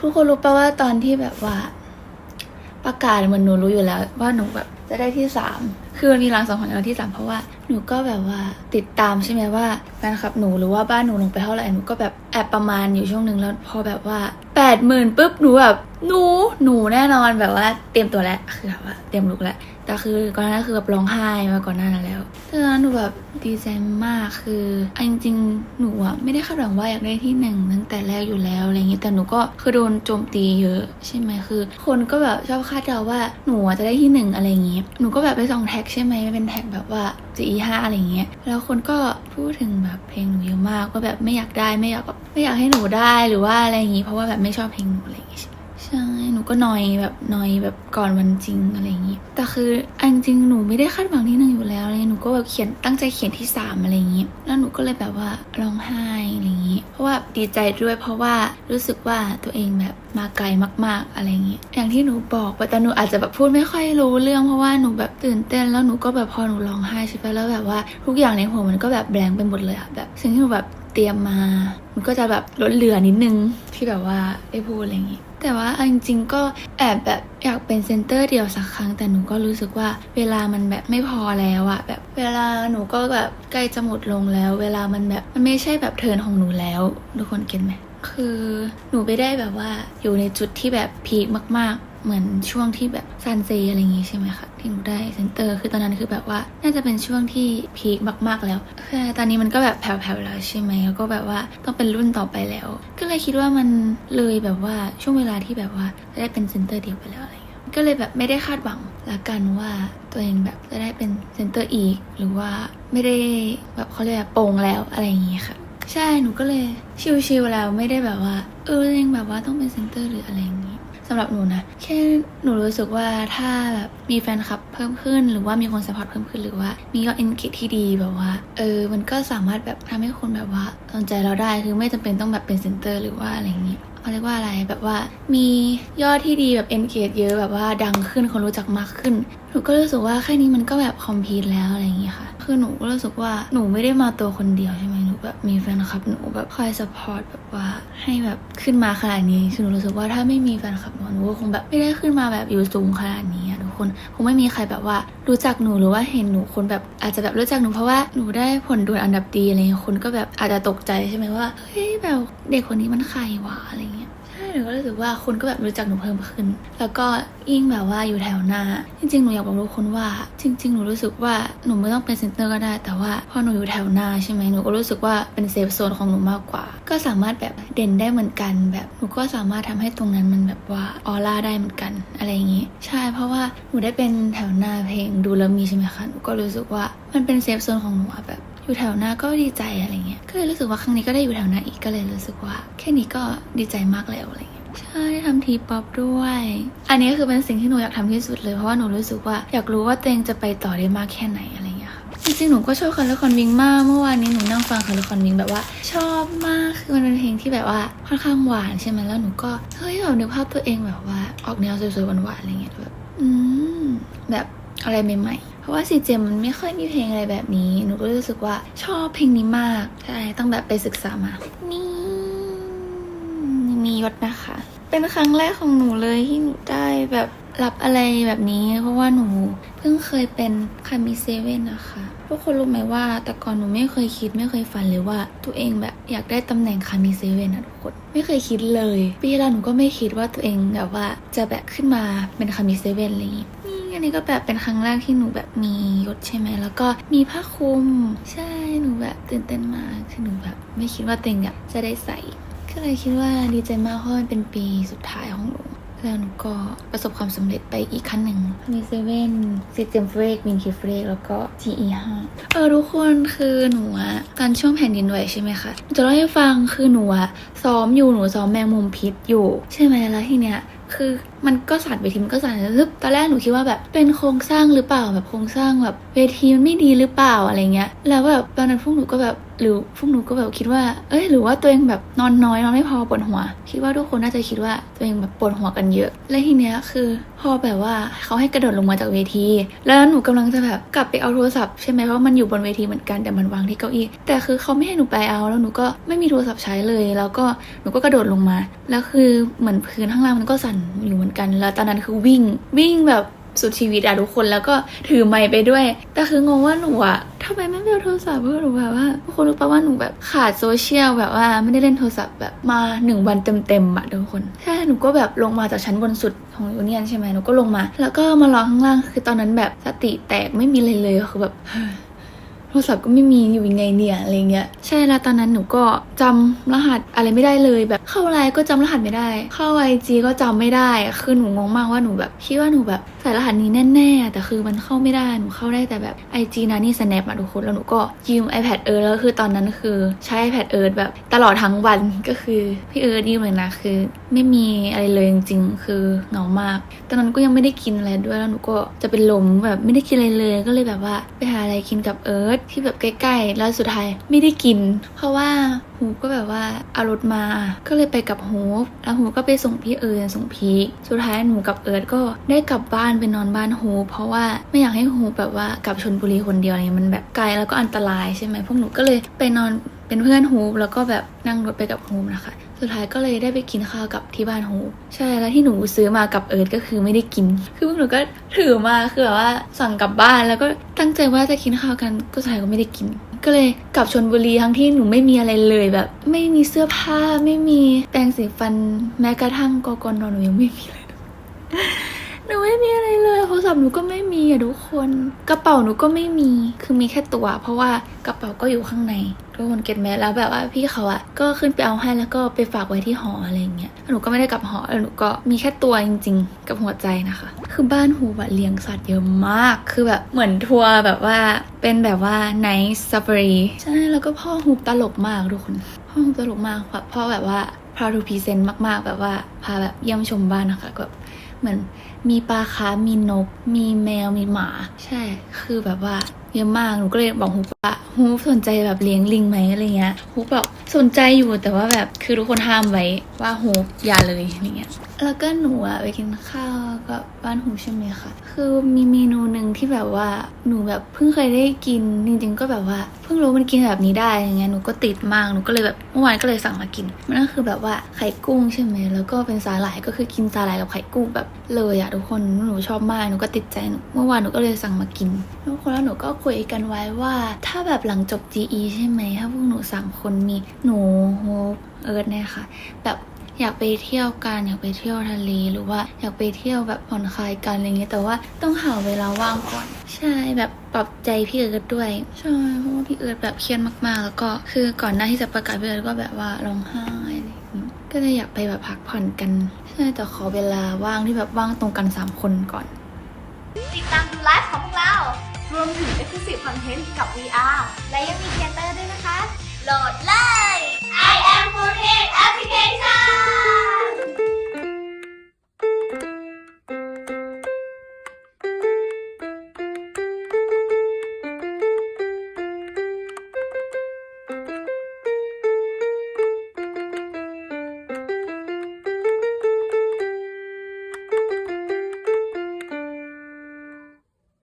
ทุกคนรู้ปะว่าตอนที่แบบว่า ประกาศเหมือนหนูรู้อยู่แล้ว ว่าหนูแบบจะได้ที่สามคือมันมีรางสองของเราที่สามเพราะว่า หนูก็แบบว่าติดตามใช่ไหมว่าแฟนคลับหนูหรือว่าบ้านหนูลงไปเท่าไหร่หนูก็แบบแอบประมาณอยู่ช่วงหนึ่งแล้วพอแบบว่าแปดหมื่นปุ๊บหนูแบบหนูหนูแน่นอนแบบว่าเตรียมตัวแล้วคือแบบว่าเตรียมลุกแล้วแต่คือก่อนหน้านั้นคือแบบร้องไห้มาก่อนหน้านั้นแล้วตอนนั้นหนูแบบดีใจมากคือเอาจริงหนูอะไม่ได้คาดหวังว่าอยากได้ที่หนึ่งตั้งแต่แรกอยู่แล้วอะไรอย่างเงี้ยแต่หนูก็คือโดนโจมตีเยอะใช่ไหมคือ คนก็แบบชอบคาดเดาว่าหนูจะได้ที่หนึ่งอะไรอย่างเงี้ยหนูก็แบบไปส่องแท็กใช่ไหมเป็นแท็กแบบว่าจี G5 อะไรอย่างเงี้ยแล้วคนก็พูดถึงแบบเพลงหนูเยอะมากว่าแบบไม่อยากได้ไม่อยากแบบไม่อยากให้หนูได้หรือว่าอะไรอย่างงี้เพราะว่าแบบไม่ชอบเพลงหนูอะไรอย่างเงี้ นูก็นอยแบบนอยแบบก่อนวันจริงอะไรอย่างงี้ แต่คืออันจริงหนูไม่ได้คาดหวังที่หนึ่งอยู่แล้วเงี้ยหนูก็แบบเขียนตั้งใจเขียนที่สามอะไรอย่างงี้ แล้วหนูก็เลยแบบว่าร้องไห้อะไรอย่างงี้ เพราะว่าดีใจด้วยเพราะว่ารู้สึกว่าตัวเองแบบมาไกลมาก ๆ อะไรอย่างงี้ อย่างที่หนูบอกไปแต่หนูอาจจะแบบพูดไม่ค่อยรู้เรื่องเพราะว่าหนูแบบตื่นเต้นแล้วหนูก็แบบพอหนูร้องไห้ใช่ปะแล้วแบบว่าทุกอย่างในหัวมันก็แบบแบงไปหมดเลยอะแบบสิ่งที่หนูแบบเตรียมมา มันก็จะแบบลดเหลือนิดนึงที่แบบว่าได้พูดอะไรอย่างงี้ แต่ว่าอันจริงๆก็แอบแบบอยากเป็นเซนเตอร์เดียวสักครั้ง แต่หนูก็รู้สึกว่าเวลามันแบบไม่พอแล้วอะแบบเวลาหนูก็แบบใกล้จะหมดลงแล้ว เวลามันแบบมันไม่ใช่แบบเทินของหนูแล้วทุกคนเก็ตไหมคือหนูไม่ได้แบบว่าอยู่ในจุดที่แบบพีคมาก ๆ เหมือนช่วงที่แบบซันเซอะไรอย่างงี้ใช่ไหมคะที่หนูได้ เซนเตอคือตอนนั้นคือแบบว่าน่าจะเป็นช่วงที่พีคมากๆแล้วคือตอนนี้มันก็แบบแผ่วๆแล้วใช่ไหมแล้วก็แบบว่าต้องเป็นรุ่นต่อไปแล้ว ก็เลยคิดว่ามันเลยแบบว่าช่วงเวลาที่แบบว่าจะได้เป็นเซนเตอร์เดียวไปแล้วอะไรเงี้ยก็เลยแบบไม่ได้คาดหวังละกันว่าตัวเองแบบจะได้เป็นเซนเตอร์อีก หรือว่าไม่ได้แบบเขาเรียกโป่งแล้วอะไรอย่างงี้ค่ะใช่หนูก็เลยชิลๆแล้วไม่ได้แบบว่า เออตัวเองแบบว่าต้องเป็นเซนเตอร์หรืออะไรอย่างงี้ สำหรับหนูนะแค่หนูรู้สึกว่าถ้าแบบมีแฟนคลับเพิ่มขึ้น หรือว่ามีคนสปอร์ตเพิ่มขึ้นหรือว่ามียอดเอนเกจที่ดีแบบว่าเออมันก็สามารถแบบทำให้คนแบบว่าสนใจเราได้คือไม่จำเป็นต้องแบบเป็นเซนเตอร์หรือว่าอะไรอย่างนี้เขาเรียกว่าอะไรแบบว่ามียอดที่ดีแบบเอนเกจเยอะแบบว่าดังขึ้นคนรู้จักมากขึ้นหนูก็รู้สึกว่าแค่นี้มันก็แบบคอมพลีทแล้วอะไรอย่างนี้ค่ะ คือหนูก็รู้สึกว่าหนูไม่ได้มาตัวคนเดียวใช่ไหมหนูแบบมีแฟนคลับหนูแบบคอยสปอร์ตแบบว่าให้แบบขึ้นมาขนาดนี้คือหนูรู้สึกว่าถ้าไม่มีแฟนคลับหนูก็คงแบบไม่ได้ขึ้นมาแบบอยู่สูงขนาดนี้ทุกคนคงไม่มีใครแบบว่ารู้จักหนูหรือว่าเห็นหนูคนแบบอาจจะแบบรู้จักหนูเพราะว่าหนูได้ผลด่วนอันดับดีอะไรคนก็แบบอาจจะตกใจใช่ไหมว่าเฮ้ยแบบเด็กคนนี้มันใครวะอะไรเงี้ย นูก็รู้สึกว่าคนก็แบบรู้จักหนูเพิ่มขึ้น แล้วก็ยิ่งแบบว่าอยู่แถวหน้า จริงๆ หนูอยากบอกทุกคนว่า จริง ๆ หนูรู้สึกว่าหนูไม่ต้องเป็นเซนเตอร์ก็ได้ แต่ว่าพอหนูอยู่แถวหน้าใช่ไหมหนูก็รู้สึกว่าเป็นเซฟโซนของหนูมากกว่า ก็สามารถแบบเด่นได้เหมือนกัน แบบหนูก็สามารถทำให้ตรงนั้นมันแบบว่าออร่าได้เหมือนกันอะไรอย่างงี้ ใช่เพราะว่าหนูได้เป็นแถวหน้าเพลงดูแล้วมีใช่ไหมคะหนูก็รู้สึกว่ามันเป็นเซฟโซนของหนูอะแบบ อยู่แถวหน้าก็ดีใจอะไรเงี้ยก็เลยรู้สึกว่าครั้งนี้ก็ได้อยู่แถวหน้าอีกก็เลยรู้สึกว่า แค่นี้ก็ดีใจมากแล้วอะไรเงี้ยใช่ทำทีป๊อปด้วย อันนี้ก็คือเป็นสิ่งที่หนูอยากทำที่สุดเลยเพราะว่าหนูรู้สึกว่าอยากรู้ว่าตัวเองจะไปต่อได้มากแค่ไหนอะไรเงี้ยค่ะจริงๆหนูก็ชอบคาร์ลคอนวิงมากเมื่อวานนี้หนูนั่งฟังคาร์ลคอนวิงแบบว่า ชอบมากคือมันเป็นเพลงที่แบบว่าค่อนข้างหวานใช่ไหมแล้วหนูก็เฮ้ยแบบนึกภาพตัวเองแบบว่าออกแนวสวยๆหวานๆอะไรเงี้ยแบบอืมแบบ อะไรใหม่ๆ เพราะว่าซีเจมันไม่ค่อยมีเพลงอะไรแบบนี้ หนูก็รู้สึกว่าชอบเพลงนี้มาก ใช่ ต้องแบบไปศึกษามา นี่มียศนะคะ เป็นครั้งแรกของหนูเลยที่หนูได้แบบรับอะไรแบบนี้ เพราะว่าหนูเพิ่งเคยเป็นคามิเซเว่นนะคะทุกคนรู้ไหมว่าแต่ก่อนหนูไม่เคยคิดไม่เคยฝันเลยว่า ตัวเองแบบอยากได้ตำแหน่งคามิเซเว่นอะทุกคนไม่เคยคิดเลย ปีแล้วหนูก็ไม่คิดว่าตัวเองแบบว่าจะแบบขึ้นมาเป็นคามิเซเว่นอะไรอย่างงี้ อันนี้ก็แบบเป็นครั้งแรกที่หนูแบบมียศใช่ไหมแล้วก็มีผ้าคลุม ใช่หนูแบบตื่นเต้นมากคือหนูแบบ ไม่คิดว่าตัวเองแบบจะได้ใส่ก็เลยคิดว่าดีใจมากเพราะมันเป็นปีสุดท้ายของหนูแล้วหนูก็ประสบความสำเร็จไปอีกขั้นหนึ่ง มีเซเว่นซิเจมเฟรกมินคิเฟรกแล้วก็ GE5 เออทุกคนคือหนูอะตอนช่วงแผ่นดินไหวใช่ไหมคะจะเล่าให้ฟังคือหนูอะซ้อมอยู่หนูซ้อมแมงมุมพิษอยู่ ใช่ไหมแล้วทีเนี้ยคือมันก็สั่นเวทีมันก็สั่นซึบตอนแรกหนูคิดว่าแบบเป็นโครงสร้างหรือเปล่าแบบโครงสร้างแบบเวทีมันไม่ดีหรือเปล่าอะไรเงี้ย แล้วแบบตอนนั้นพวกหนูก็แบบหรือพวกหนูก็แบบคิดว่า เอ้ย หรือว่าตัวเองแบบนอนน้อยนอนไม่พอปวดหัว คิดว่าทุกคนน่าจะคิดว่าตัวเองแบบปวดหัวกันเยอะ และทีเนี้ยคือพอแบบว่าเขาให้กระโดดลงมาจากเวที แล้วหนูกำลังจะแบบกลับไปเอาโทรศัพท์ใช่ไหมเพราะมันอยู่บนเวทีเหมือนกันแต่มันวางที่เก้าอี้ แต่คือเขาไม่ให้หนูไปเอาแล้วหนูก็ไม่มีโทรศัพท์ใช้เลย แล้วก็หนูก็กระโดดลงมา แล้วคือเหมือนพื้นข้างล่างมันก็สั่นอยู่อนกัน แล้วตอนนั้นคือวิ่งวิ่งแบบสุดชีวิตอะทุกคนแล้วก็ถือไมค์ไปด้วย แต่คืองงว่าหนูอะทำไมไม่ไปเอาโทรศัพท์เพราะหนูแบบว่าทุกคนรู้ปะว่าหนูแบบขาดโซเชียลแบบว่าไม่ได้เล่นโทรศัพท์แบบมาหนึ่งวันเต็มๆอะทุกคนใช่หนูก็แบบลงมาจากชั้นบนสุดของยูเนียนใช่ไหมหนูก็ลงมา แล้วก็มารอข้างล่างคือตอนนั้นแบบสติแตกไม่มีเลยเลยคือแบบ โทรศัพท์ก็ไม่มีอยู่ยังไงเนี่ยอะไรเงี้ยใช่แล้วตอนนั้นหนูก็จำรหัสอะไรไม่ได้เลยแบบเข้าไลน์ก็จำรหัสไม่ได้ เข้าไอจีก็จำไม่ได้คือหนูงงมากว่าหนูแบบคิดว่าหนูแบบใส่รหัสนี้แน่ๆแต่คือมันเข้าไม่ได้หนูเข้าได้แต่แบบไอจีนะนี่ snap อะทุกคนแล้วหนูก็ยืม iPad เอิร์ธแล้วคือตอนนั้นคือใช้ iPad เอิร์ธแบบตลอดทั้งวันก็คือพี่เอิร์ธยืมเลยนะคือไม่มีอะไรเลยจริงๆ คือเหงามาก ตอนนั้นก็ยังไม่ได้กินอะไรด้วยแล้วหนูก็จะเป็นลมแบบไม่ได้กินอะไรเลย ก็เลยแบบว่าไปหาอะไรกินกับเอิร์ธที่แบบใกล้ๆ แล้วสุดท้ายไม่ได้กิน เพราะว่าฮูก็แบบว่าเอารถมา ก็เลยไปกับฮูปแล้วฮูก็ไปส่งพี่เอิร์ธส่งพีคสุดท้ายหนูกับเอิร์ธก็ได้กลับบ้านไปนอนบ้านฮูปเพราะว่าไม่อยากให้ฮูปแบบว่ากลับชนบุรีคนเดียวอะไรเงี้ยมันแบบไกลแล้วก็อันตรายใช่ไหมพวกหนูก็เลยไปนอนเป็นเพื่อนฮูปแล้วก็แบบนั่งรถไปกับฮูปนะคะ สุดท้ายก็เลยได้ไปกินข้าวกับที่บ้านฮูใช่แล้วที่หนูซื้อมากับเอิร์ธก็คือไม่ได้กิน คือพวกหนูก็ถือมาคือแบบว่าสั่งกลับบ้านแล้วก็ตั้งใจว่าจะกินข้าวกันก็สุดท้ายก็ไม่ได้กิน ก็เลยกลับชนบุรีทั้งที่หนูไม่มีอะไรเลยแบบ ไม่มีเสื้อผ้าไม่มีแปรงสีฟันแม้กระทั่งกอกนหนูยังไม่มีเลยหนูไม่มีอะไรเลยโทรศัพท์หนูก็ไม่มีอะทุกคน กระเป๋าหนูก็ไม่มีคือมีแค่ตัว เพราะว่ากระเป๋าก็อยู่ข้างใน ทุกคนเก็ตไหมแล้วแบบว่าพี่เขาอะก็ขึ้นไปเอาให้แล้วก็ไปฝากไว้ที่หออะไรเงี้ยหนูก็ไม่ได้กลับหอแล้วหนูก็มีแค่ตัวจริง ๆ กับหัวใจนะคะ คือบ้านหูแบบเลี้ยงสัตว์เยอะมาก คือแบบเหมือนทัวร์แบบว่าเป็นแบบว่า night safari ใช่แล้วก็พ่อหูตลกมากทุกคนพ่อหูตลกมากแบบพ่อแบบว่า proud to present มากๆ แบบว่าพาแบบเยี่ยมชมบ้านนะคะก็แบบเหมือนมีปลาค้ามีนก มีแมวมีหมา ใช่ คือแบบว่า เยอะมากหนูก็เลยบอกฮุบว่าฮุบสนใจแบบเลี้ยงลิงไหมอะไรเงี้ยฮุบบอกสนใจอยู่แต่ว่าแบบคือทุกคนห้ามไว้ว่าฮุบอย่าเลยอะไรเงี้ย แล้วก็หนูอะไปกินข้าวกับบ้านฮูใช่ไหมคะคือมีเมนูหนึ่งที่แบบว่าหนูแบบเพิ่งเคยได้กินจริงๆก็แบบว่า เพิ่งรู้มันกินแบบนี้ได้อย่างเงี้ยหนูก็ติดมากหนูก็เลยแบบเมื่อวานก็เลยสั่งมากิน มันก็คือแบบว่าไข่กุ้งใช่ไหมแล้วก็เป็นสาหร่ายก็คือกินสาหร่ายกับไข่กุ้งแบบเลยอะทุกคนหนูชอบมากหนูก็ติดใจหนูเมื่อวานหนูก็เลยสั่งมากินทุกคนแล้วหนูก็คุยกันไว้ว่า ถ้าแบบหลังจบ GE ใช่ไหมถ้าพวกหนูสามคนมีหนูโฮปเอิร์ธเนี่ยค่ะ แบบ อยากไปเที่ยวกันอยากไปเที่ยวทะเลหรือว่าอยากไปเที่ยวแบบผ่อนคลายกันอะไรเงี้ยแต่ว่าต้องหาเวลาว่างก่อน ใช่แบบปรับใจพี่เอิร์ธด้วยใช่เพราะว่าพี่เอิร์ธแบบเครียดมากๆ แล้วก็คือก่อนหน้าที่จะประกาศพี่เอิร์ธก็แบบว่าร้องไห้อะไรก็เลยอยากไปแบบพักผ่อนกันใช่แต่ขอเวลาว่างที่แบบว่างตรงกันสามคนก่อน ติดตามดูไลฟ์ของพวกเรา รวมถึง Exclusive Content กับ VR และยังมีเทเตอร์ด้วยนะคะ โหลดเลย I am for head education.